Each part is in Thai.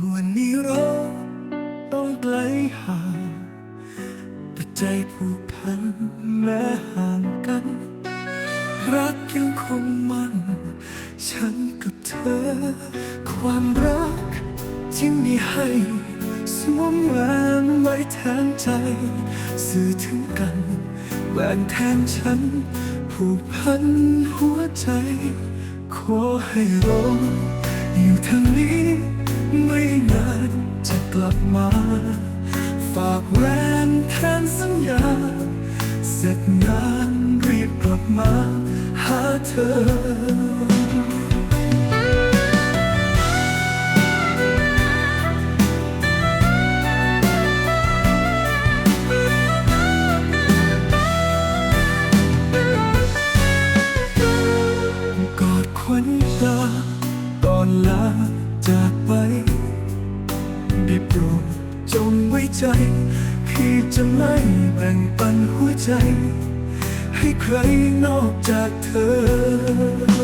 วันนี้เราต้องไกลห่างแต่ใจผูกพันแม้ห่างกัน รักยังคงมัน ฉันกับเธอ ความรักที่มีให้สวมแหวนไว้แทนใจ สื่อถึงกันแหวนแทนฉัน ผูกพันหัวใจ ขอให้เราอยู่ทางนี้ ไม่นานจะกลับมา ฝากแหวนแทนสัญญา เสร็จงานรีบกลับมา หาเธอ ใจ พี่จะไม่แบ่งปันหัวใจ ให้ใครนอกจากเธอ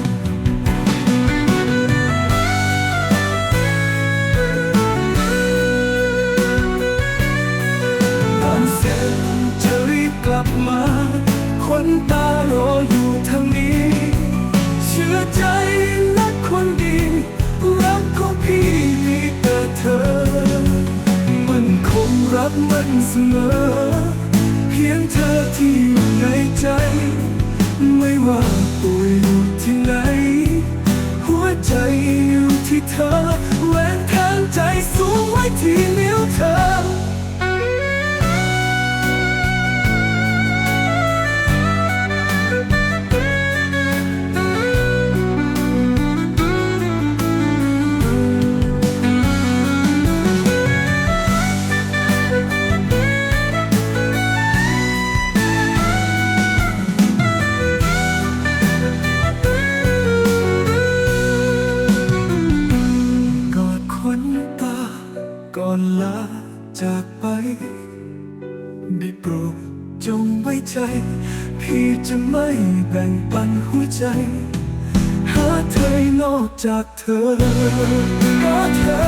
เสมอ เพียงเธอที่ ก่อนลาจากไป ได้โปรดจงไว้ใจ พี่จะไม่แบ่งปันหัวใจ หาเธอนอกจากเธอก็เธอ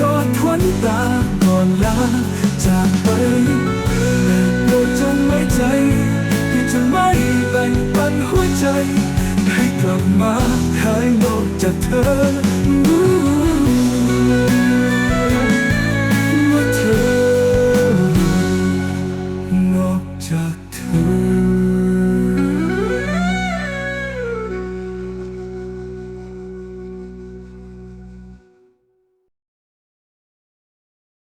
กอดควันตาก่อนลาจากไปได้โปรดจงไว้ใจ พี่จะไม่แบ่งปันหัวใจ ให้กลับมาหายนอกจากเธอ 목적 두